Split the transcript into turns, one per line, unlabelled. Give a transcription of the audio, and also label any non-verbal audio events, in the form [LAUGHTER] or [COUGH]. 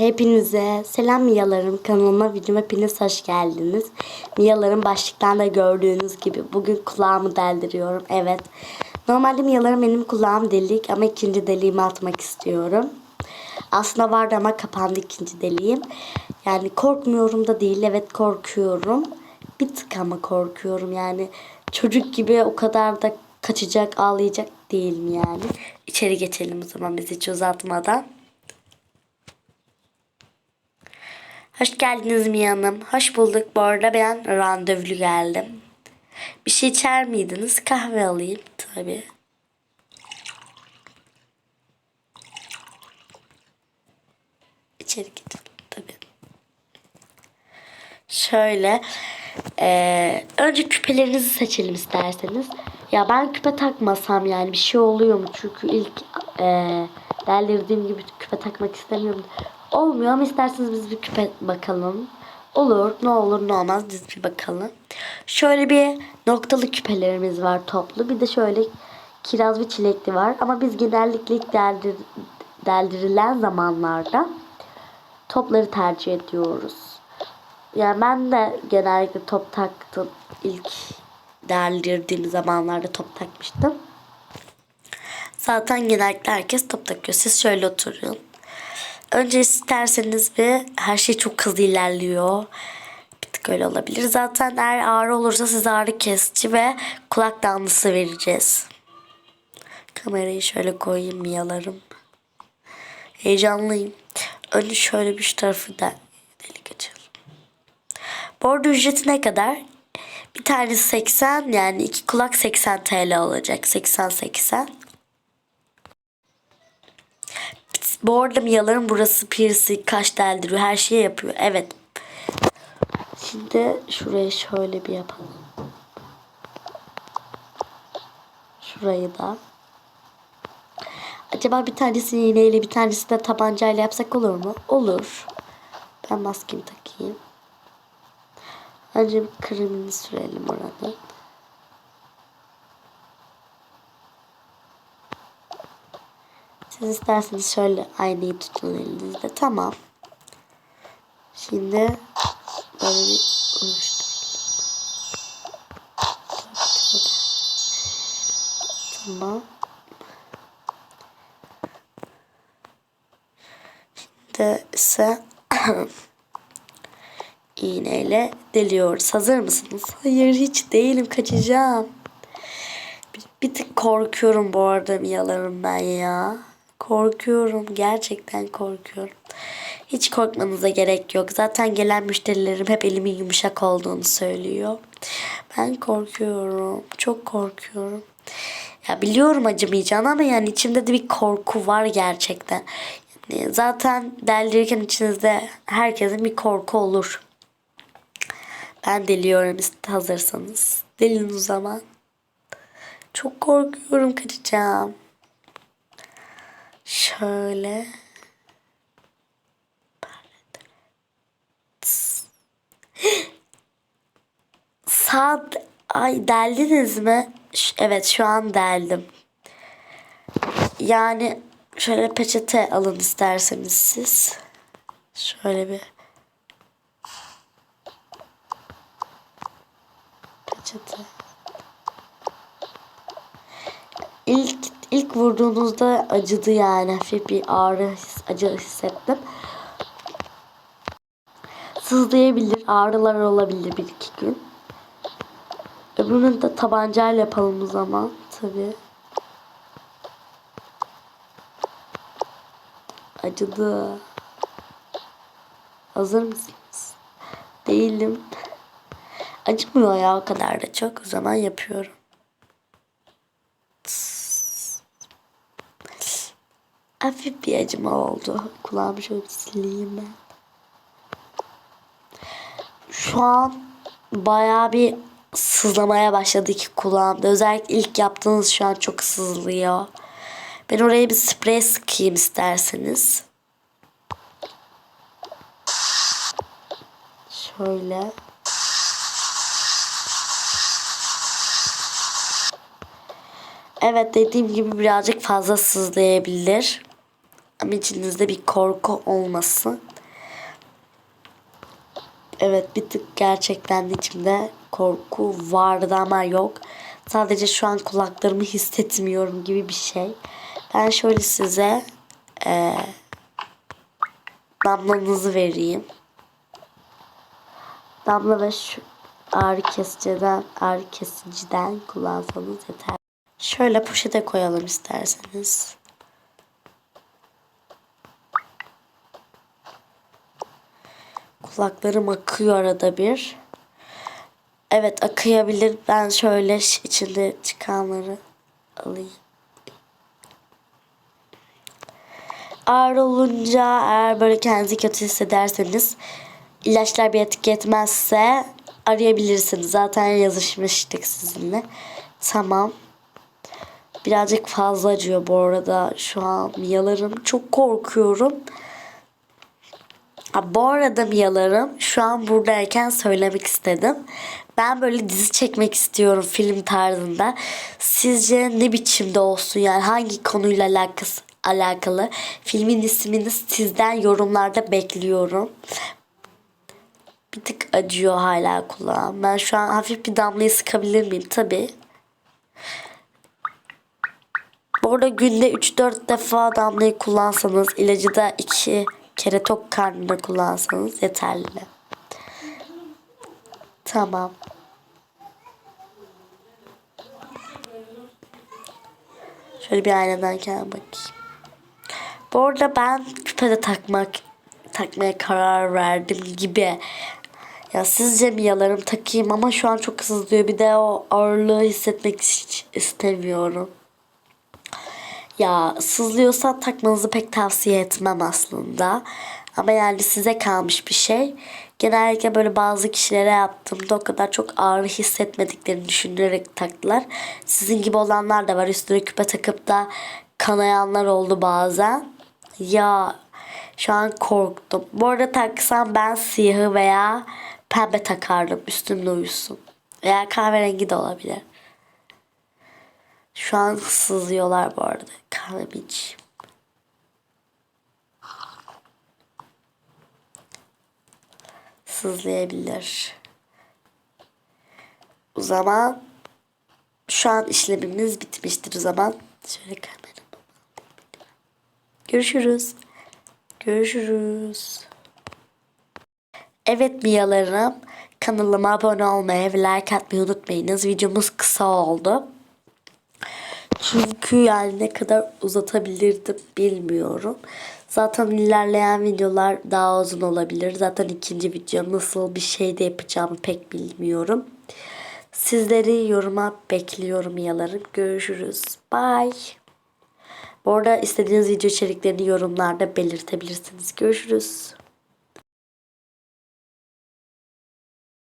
Hepinize selam Miyalarım kanalıma videoma hepiniz hoş geldiniz. Miyalarım başlıktan da gördüğünüz gibi bugün kulağımı deldiriyorum. Evet. Normalde Miyalarım benim kulağım delik ama ikinci deliğimi atmak istiyorum. Aslında vardı ama kapandı ikinci deliğim. Yani korkmuyorum da değil. Evet korkuyorum. Bir tık ama korkuyorum yani. Çocuk gibi o kadar da kaçacak ağlayacak değilim yani. İçeri geçelim o zaman biz hiç uzatmadan. Hoş geldiniz Mia Hanım. Hoş bulduk. Bu arada ben randevulu geldim. Bir şey içer miydiniz? Kahve alayım tabii. İçeri gidelim tabii. Şöyle. eee, önce küpelerinizi seçelim isterseniz. Ya ben küpe takmasam yani bir şey oluyor mu? Çünkü ilk eee derlediğim gibi küpe takmak istemiyorum. Olmuyor ama isterseniz biz bir küpe bakalım. Olur ne olur ne olmaz biz bir bakalım. Şöyle bir noktalı küpelerimiz var toplu. Bir de şöyle kiraz ve çilekli var. Ama biz genellikle ilk deldir, deldirilen zamanlarda topları tercih ediyoruz. Yani ben de genellikle top taktım. İlk deldirdiğim zamanlarda top takmıştım. Zaten genellikle herkes top takıyor. Siz şöyle oturun. Önce isterseniz bir her şey çok hızlı ilerliyor. Bir tık öyle olabilir. Zaten eğer ağrı olursa size ağrı kesici ve kulak damlası vereceğiz. Kamerayı şöyle koyayım miyalarım. Heyecanlıyım. Önce şöyle bir tarafı da delik açalım. Bu arada ücreti ne kadar? Bir tanesi 80 yani iki kulak 80 TL olacak. 80-80. Bu arada miyaların burası piercing, kaş deldiriyor. Her şeyi yapıyor. Evet. Şimdi şuraya şöyle bir yapalım. Şurayı da. Acaba bir tanesini iğneyle bir tanesi de tabancayla yapsak olur mu? Olur. Ben maskemi takayım. Önce bir kremini sürelim orada. Siz isterseniz şöyle aynayı tutun elinizde. Tamam. Şimdi böyle bir oluşturalım. Tamam. Şimdi ise [COUGHS] iğneyle deliyoruz. Hazır mısınız? Hayır hiç değilim. Kaçacağım. Bir, bir tık korkuyorum bu arada miyalarım ben ya. Korkuyorum. Gerçekten korkuyorum. Hiç korkmanıza gerek yok. Zaten gelen müşterilerim hep elimin yumuşak olduğunu söylüyor. Ben korkuyorum. Çok korkuyorum. Ya biliyorum acımayacağını ama yani içimde de bir korku var gerçekten. Yani zaten deldirirken içinizde herkesin bir korku olur. Ben deliyorum hazırsanız. Delin o zaman. Çok korkuyorum kaçacağım. Şöyle. Sağ ay deldiniz mi? Evet şu an deldim. Yani şöyle peçete alın isterseniz siz. Şöyle bir peçete. İlk ilk vurduğunuzda acıdı yani hafif bir ağrı acı hissettim. Sızlayabilir, ağrılar olabilir bir iki gün. Öbürünü de tabancayla yapalım o zaman tabii. Acıdı. Hazır mısınız? Değilim. Acımıyor ya o kadar da çok. O zaman yapıyorum. Hafif bir acıma oldu. Kulağımı şöyle sileyim ben. Şu an bayağı bir sızlamaya başladı ki kulağımda. Özellikle ilk yaptığınız şu an çok sızlıyor. Ben oraya bir sprey sıkayım isterseniz. Şöyle. Evet dediğim gibi birazcık fazla sızlayabilir. Ama içinizde bir korku olmasın. Evet bir tık gerçekten de içimde korku vardı ama yok. Sadece şu an kulaklarımı hissetmiyorum gibi bir şey. Ben şöyle size e, damlanızı vereyim. Damla ve şu ağrı kesiciden, ağrı kesiciden kullansanız yeter. Şöyle poşete koyalım isterseniz. Kulaklarım akıyor arada bir. Evet akıyabilir. Ben şöyle içinde çıkanları alayım. Ağır olunca eğer böyle kendinizi kötü hissederseniz ilaçlar bir etki etmezse arayabilirsiniz. Zaten yazışmıştık sizinle. Tamam. Birazcık fazla acıyor bu arada şu an miyalarım. Çok korkuyorum. Bu arada miyalarım şu an buradayken söylemek istedim. Ben böyle dizi çekmek istiyorum film tarzında. Sizce ne biçimde olsun yani hangi konuyla alakası, alakalı filmin ismini sizden yorumlarda bekliyorum. Bir tık acıyor hala kulağım. Ben şu an hafif bir damlayı sıkabilir miyim? Tabii. Bu arada günde 3-4 defa damlayı kullansanız ilacı da 2 kere tok karnına kullansanız yeterli. Tamam. Şöyle bir aynadan kendime bakayım. Bu arada ben küpe de takmak takmaya karar verdim gibi. Ya sizce mi yalarım takayım ama şu an çok sızlıyor. Bir de o ağırlığı hissetmek hiç istemiyorum. Ya sızlıyorsa takmanızı pek tavsiye etmem aslında. Ama yani size kalmış bir şey. Genellikle böyle bazı kişilere yaptığımda o kadar çok ağrı hissetmediklerini düşünerek taktılar. Sizin gibi olanlar da var. Üstüne küpe takıp da kanayanlar oldu bazen. Ya şu an korktum. Bu arada taksam ben siyahı veya pembe takardım. Üstümde uyusun. Veya kahverengi de olabilir. Şu an sızıyorlar bu arada. Kahvemi içeyim. Sızlayabilir. O zaman şu an işlemimiz bitmiştir o zaman. Şöyle kameramı. Görüşürüz. Görüşürüz. Evet miyalarım. Kanalıma abone olmayı ve like atmayı unutmayınız. Videomuz kısa oldu. Çünkü yani ne kadar uzatabilirdim bilmiyorum. Zaten ilerleyen videolar daha uzun olabilir. Zaten ikinci video nasıl bir şey de yapacağımı pek bilmiyorum. Sizleri yoruma bekliyorum yalarım. Görüşürüz. Bye. Bu arada istediğiniz video içeriklerini yorumlarda belirtebilirsiniz. Görüşürüz.